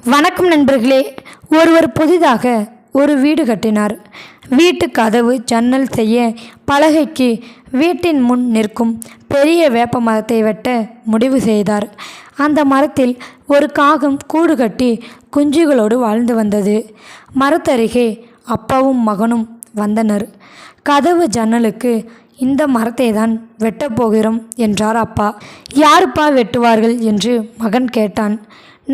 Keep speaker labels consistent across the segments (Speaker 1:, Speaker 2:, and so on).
Speaker 1: வணக்கம் நண்பர்களே. ஒருவர் புதிதாக ஒரு வீடு கட்டினார். வீட்டு கதவு ஜன்னல் செய்ய பலகைக்கு வீட்டின் முன் நிற்கும் பெரிய வேப்ப மரத்தை வெட்ட முடிவு செய்தார். அந்த மரத்தில் ஒரு காகம் கூடு கட்டி குஞ்சுகளோடு வாழ்ந்து வந்தது. மரத்தருகே அப்பாவும் மகனும் வந்தனர். கதவு ஜன்னலுக்கு இந்த மரத்தை தான் வெட்டப் போகிறோம் என்றார் அப்பா. யாருப்பா வெட்டுவார்கள்? என்று மகன் கேட்டான்.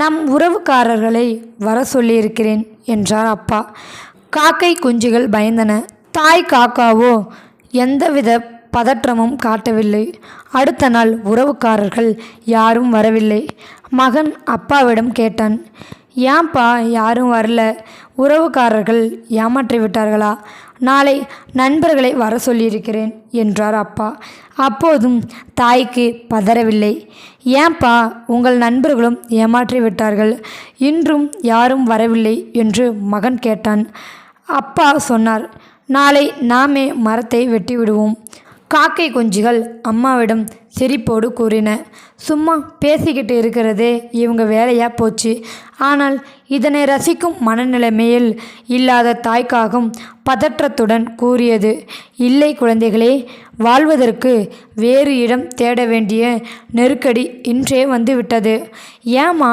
Speaker 1: நம் உறவுக்காரர்களை வர சொல்லியிருக்கிறேன் என்றார் அப்பா. காக்கை குஞ்சுகள் பயந்தன. தாய் காக்காவோ எந்தவித பதற்றமும் காட்டவில்லை. அடுத்த நாள் உறவுக்காரர்கள் யாரும் வரவில்லை. மகன் அப்பாவிடம் கேட்டான் ஏன்பா யாரும் வரல? உறவுக்காரர்கள் ஏமாற்றி விட்டார்களா? நாளை நண்பர்களை வர சொல்லியிருக்கிறேன் என்றார் அப்பா. அப்போதும் தாய்க்கு பதறவில்லை. ஏன்பா உங்கள் நண்பர்களும் ஏமாற்றி விட்டார்கள்? இன்றும் யாரும் வரவில்லை என்று மகன் கேட்டான். அப்பா சொன்னார் நாளை நாமே மரத்தை வெட்டி விடுவோம் காக்கை குஞ்சுகள் அம்மாவிடம் சிரிப்போடு கூறின சும்மா பேசிக்கிட்டு இருக்கிறதே இவங்க வேலையாக போச்சு. ஆனால் இதனை ரசிக்கும் மனநிலைமையில் இல்லாத தாய்க்காகும் பதற்றத்துடன் கூறியது இல்லை குழந்தைகளே வாழ்வதற்கு வேறு இடம் தேட வேண்டிய நெருக்கடி இன்றே வந்துவிட்டது. ஏமா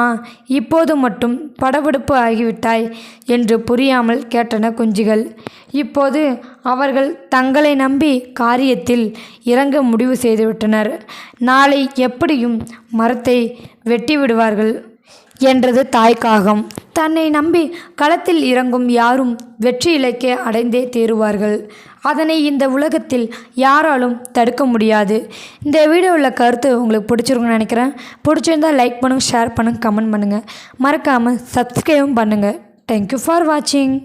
Speaker 1: இப்போது மட்டும் படபடுப்பு ஆகிவிட்டாய்? என்று புரியாமல் கேட்டன குஞ்சுகள். இப்போது அவர்கள் தங்களை நம்பி காரியத்தில் இறங்க முடிவு செய்துவிட்டனர். நாளை எப்படியும் மரத்தை வெட்டி விடுவார்கள் என்றது தாய்க்காகம். தன்னை நம்பி களத்தில் இறங்கும் யாரும் வெற்றி இலக்கை அடைந்தே தேருவார்கள். அதனை இந்த உலகத்தில் யாராலும் தடுக்க முடியாது. இந்த வீடியோவில் கருத்து உங்களுக்கு பிடிச்சிருக்குன்னு நினைக்கிறேன். பிடிச்சிருந்தா லைக் பண்ணுங்கள் ஷேர் பண்ணுங்கள் கமெண்ட் பண்ணுங்கள் மறக்காமல் சப்ஸ்கிரைபும் பண்ணுங்கள் தேங்க்யூ ஃபார் வாட்சிங்